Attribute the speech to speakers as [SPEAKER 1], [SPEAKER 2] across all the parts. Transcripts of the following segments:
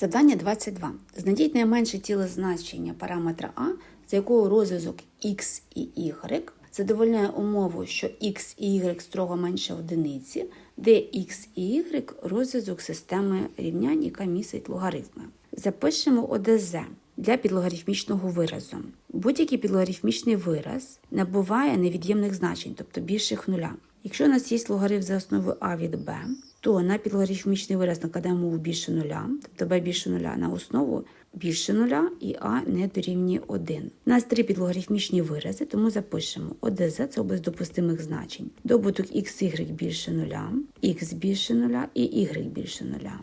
[SPEAKER 1] Завдання 22. Знайдіть найменше тіле значення параметра А, за якого розв'язок x і y задовольняє умову, що x і y строго менше одиниці, де x і y розв'язок системи рівнянь, яка містить логарифми. Запишемо ОДЗ для підлогарифмічного виразу. Будь-який підлогарифмічний вираз набуває невід'ємних значень, тобто більших нуля. Якщо у нас є логарифм за основою А від Б, то на підлогарифмічний вираз накладаємо умову більше нуля, тобто b більше нуля на основу більше нуля і а не дорівнює 1. У нас три підлогарифмічні вирази, тому запишемо ОДЗ це без допустимих значень. Добуток xy більше нуля, x більше нуля і y більше нуля.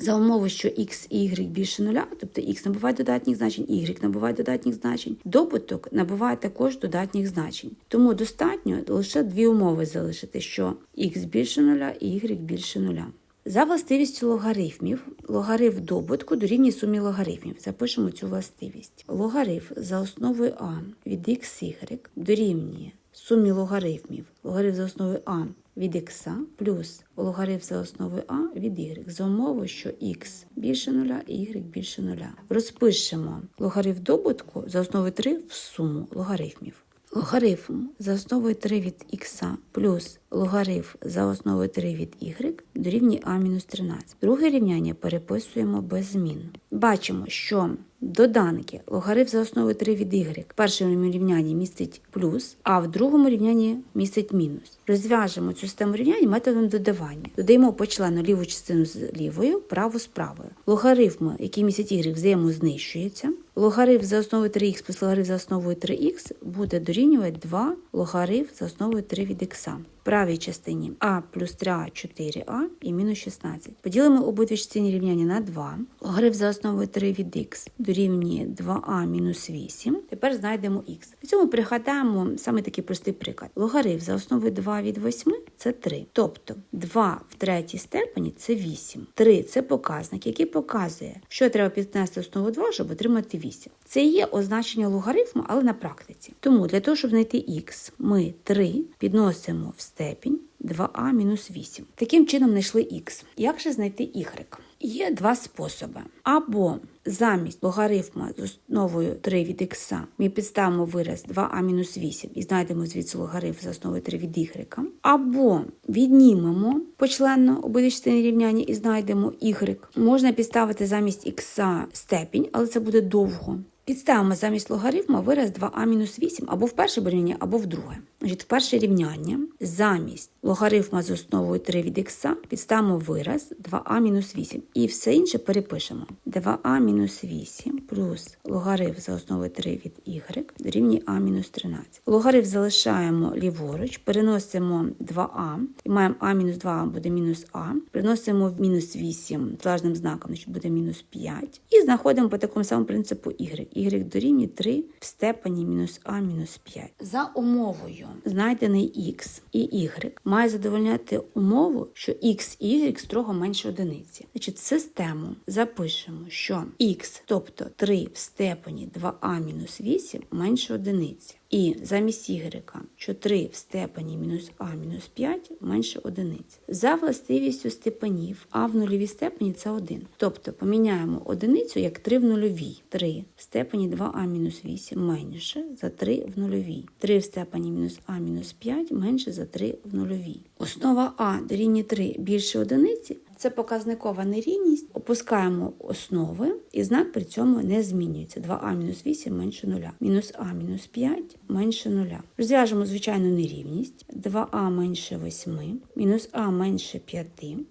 [SPEAKER 1] За умови, що x y більше нуля, тобто x набуває додатніх значень, y набуває додатніх значень, добуток набуває також додатніх значень. Тому достатньо лише дві умови залишити, що x більше нуля і y більше нуля. За властивістю логарифмів, логарифм добутку дорівнює сумі логарифмів. Запишемо цю властивість. Логарифм за основою а від xy дорівнює сумі логарифмів. Логарифм за основою а від x плюс логарифм за основою а від y за умовою, що x більше нуля і y більше нуля. Розпишемо логарифм добутку за основою 3 в суму логарифмів. Логарифм за основою 3 від х плюс логарифм за основою 3 від y дорівнює а-13. Друге рівняння переписуємо без змін. Бачимо, що доданки логарифм за основою 3 від y в першому рівнянні містить плюс, а в другому рівнянні містить мінус. Розв'яжемо цю систему рівняння методом додавання. Додаємо по члену ліву частину з лівою, праву з правою. Логарифми, які містять y, взаємознищуються. Логарифм за основою 3х плюс логарифм за основою 3х буде дорівнювати 2 логарифм за основою 3 від х. В правій частині а плюс 3а 4а і мінус 16. Поділимо обидві частини рівняння на 2. Логарифм за основою 3 від х дорівнює 2а мінус 8. Тепер знайдемо х. При цьому пригадаємо саме такий простий приклад. Логарифм за основою 2 від 8 це 3. Тобто 2 в третій степені це 8. 3 це показник, який показує, що треба піднести основу 2, щоб отримати 8. Це є означення логарифму, але на практиці. Тому для того, щоб знайти х, ми 3 підносимо в степінь 2а мінус 8. Таким чином знайшли х. Як же знайти y? Є два способи. Або замість логарифма з основою 3 від х ми підставимо вираз 2а мінус 8 і знайдемо звідси логарифм за основою 3 від y. Або віднімемо почленно обидві частини рівняння і знайдемо y. Можна підставити замість х степінь, але це буде довго. Підставимо замість логарифма вираз 2а-8 або в перше порівняння, або в друге. Значить, в перше рівняння замість логарифма з основою 3 від х підставимо вираз 2а-8. І все інше перепишемо. 2а мінус 8 плюс логарифм за основою 3 від y дорівнює а мінус 13. Логарифм залишаємо ліворуч, переносимо 2а, і маємо а мінус 2 буде мінус а, переносимо в мінус 8 залежним знаком, значить буде мінус 5. І знаходимо по такому самому принципу y. y дорівнює 3 в степені мінус а мінус 5. За умовою знайдений x і y має задовольняти умову, що x і y строго менше одиниці. Значить, систему запишемо, що x, тобто 3 в степені 2а мінус 8 менше одиниці. І замість y, що 3 в степені мінус а мінус 5 менше одиниць. За властивістю степенів а в нульовій степені це 1. Тобто поміняємо одиницю як 3 в нульовій. 3 в степені 2а мінус 8 менше за 3 в нульовій. 3 в степені мінус а мінус 5 менше за 3 в нульовій. Основа а дорівнює 3 більше одиниці. Це показникова нерівність. Опускаємо основи, і знак при цьому не змінюється. 2а мінус 8 менше 0. Мінус а мінус 5 менше 0. Розв'яжемо звичайну нерівність. 2а менше 8, мінус а менше 5.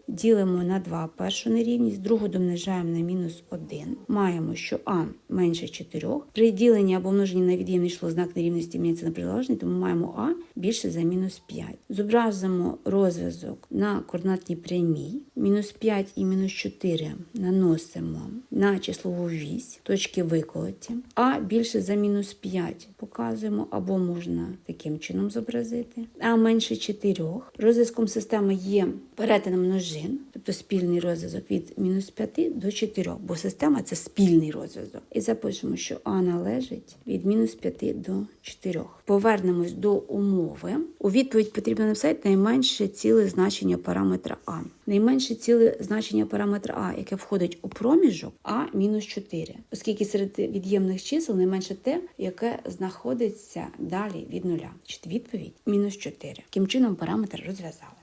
[SPEAKER 1] Ділимо на 2 першу нерівність, другу домножаємо на мінус 1. Маємо, що а менше 4. При діленні або множенні на від'ємний число знак нерівності міняється на протилежний, тому маємо а більше за мінус 5. Зобразимо розв'язок на координатній прямій. Мінус 5 і мінус 4 наносимо на числову вісь, точки виколоті. А більше за мінус 5 показуємо, або можна таким чином зобразити. А менше 4. Розв'язком системи є перетин множин, тобто то спільний розв'язок від мінус 5 до 4, бо система це спільний розв'язок. І запишемо, що А належить від мінус 5 до 4. Повернемось до умови. У відповідь потрібно написати найменше ціле значення параметра А. Найменше ціле значення параметра А, яке входить у проміжок А мінус 4, оскільки серед від'ємних чисел найменше те, яке знаходиться далі від нуля. Значить, відповідь мінус 4. Таким чином параметр розв'язали.